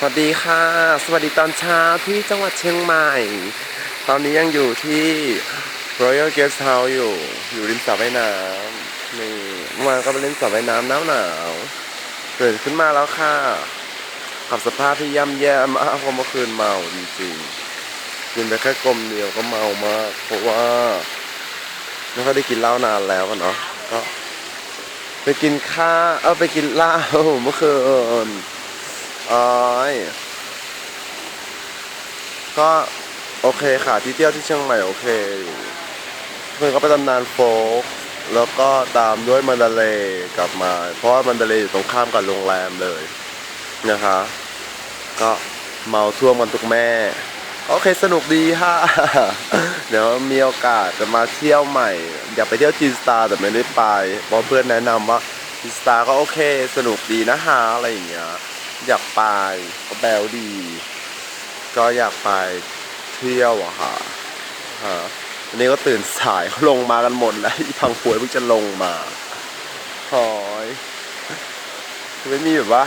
สวัสดีค่ะ สวัสดีตอนเช้าที่จังหวัดเชียงใหม่ ตอนนี้ยังอยู่ที่ Royal Guest House อยู่ อยู่ริมสระว่ายน้ำนี่เมื่อวานก็ไปเล่นสระว่ายน้ำหนาวหนาวๆตื่นขึ้นมาแล้วค่ะ กับสภาพที่ย่ำแย่มากเพราะเมื่อคืนเมาจริงๆกินไปแค่กลมเดียวก็เมามาก เพราะว่าไม่ค่อยได้กินเหล้านานแล้วอะเนาะก็ไปกินข้าเออไปกินเหล้าเมื่อคืน อ๋อยก็โอเคค่ะที่เที่ยวที่เชียงใหม่โอเคเพื่อนก็ไปตำนานโฟกแล้วก็ตามด้วยมันดาเลกลับมา เพราะว่ามันดาเลอยู่ตรงข้ามกับโรงแรมเลยนะคะ ก็เมาท่วมกันทุกแม่ โอเคสนุกดีค่ะ เดี๋ยวมีโอกาสจะมาเที่ยวใหม่ อยากไปเที่ยวจีนสตาร์แต่ไม่ได้ไปเพราะเพื่อนแนะนำว่าจีนสตาร์ก็โอเค สนุกดีนะฮะอะไรอย่างเงี้ย อยากไปก็แบลดี ก็อยากไปเที่ยวอะค่ะฮะวันนี้ก็ตื่นสายเขาลงมากันหมดแล้วอีพังป่วยเพิ่งจะลงมาหอยไม่มีแบบว่า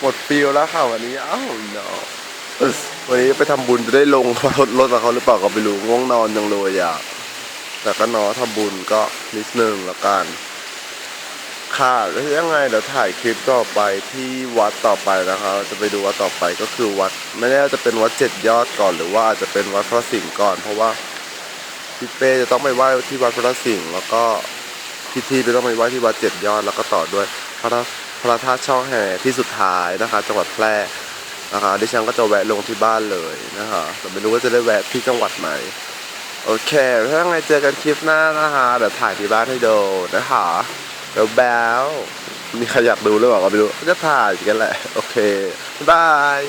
หมดฟิลแล้วค่ะวันนี้อ้าวเนาะวันนี้ไปทำบุญจะได้ลงรถรถกับเขาหรือเปล่าก็ไม่รู้ง่วงนอนยังเลยอะแต่ก็นาะทำบุญก็นิดนึงละกัน ค่ะแล้วยังไงเดี๋ยวถ่ายคลิปต่อไปที่วัดต่อไปนะคะเราจะไปดูวัดต่อไปก็คือวัด ไม่แน่จะเป็นวัดเจ็ดยอดก่อนหรือว่าอาจจะเป็นวัดพระสิงห์ก่อน เพราะว่าพี่เป้จะต้องไปไหว้ที่วัดพระสิงห์แล้วก็พี่ทีจะต้องไปไหว้ที่วัดเจ็ดยอดแล้วก็ต่อด้วยพระพระธาตุช่องแห่ที่สุดท้ายนะคะ จังหวัดแพร่นะคะดิฉันก็จะแวะลงที่บ้านเลยนะคะแต่ไม่รู้ว่าจะได้แวะที่จังหวัดไหนโอเคถ้ายังไงเจอกันคลิปหน้านะคะเดี๋ยวถ่ายที่บ้านให้ดูนะคะ แล้วแบลมีใครอยากดูหรือเปล่าก็ไม่รู้ก็จะถ่ายกันแหละ โอเค บาย